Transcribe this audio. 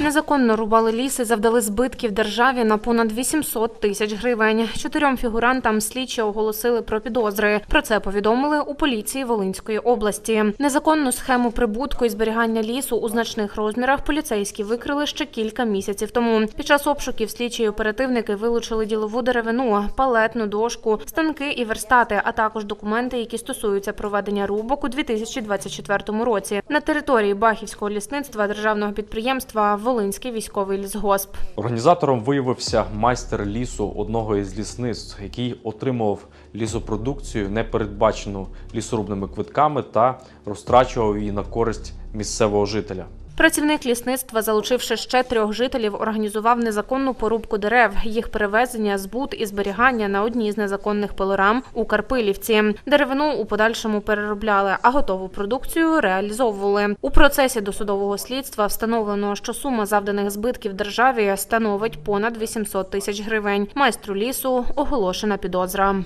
Незаконно рубали ліс і завдали збитків державі на понад 800 тисяч гривень. Чотирьом фігурантам слідчі оголосили про підозри. Про це повідомили у поліції Волинської області. Незаконну схему прибутку і зберігання лісу у значних розмірах поліцейські викрили ще кілька місяців тому. Під час обшуків слідчі і оперативники вилучили ділову деревину, палетну дошку, станки і верстати, а також документи, які стосуються проведення рубок у 2024 році. На території Бахівського лісництва державного підприємства Волинський військовий лісгосп. Організатором виявився майстер лісу одного із лісництв, який отримував лісопродукцію, не передбачену лісорубними квитками та розтрачував її на користь місцевого жителя. Працівник лісництва, залучивши ще трьох жителів, організував незаконну порубку дерев, їх перевезення, збут і зберігання на одній з незаконних пилорам у Карпилівці. Деревину у подальшому переробляли, а готову продукцію реалізовували. У процесі досудового слідства встановлено, що сума завданих збитків державі становить понад 800 тисяч гривень. Майстру лісу оголошена підозра.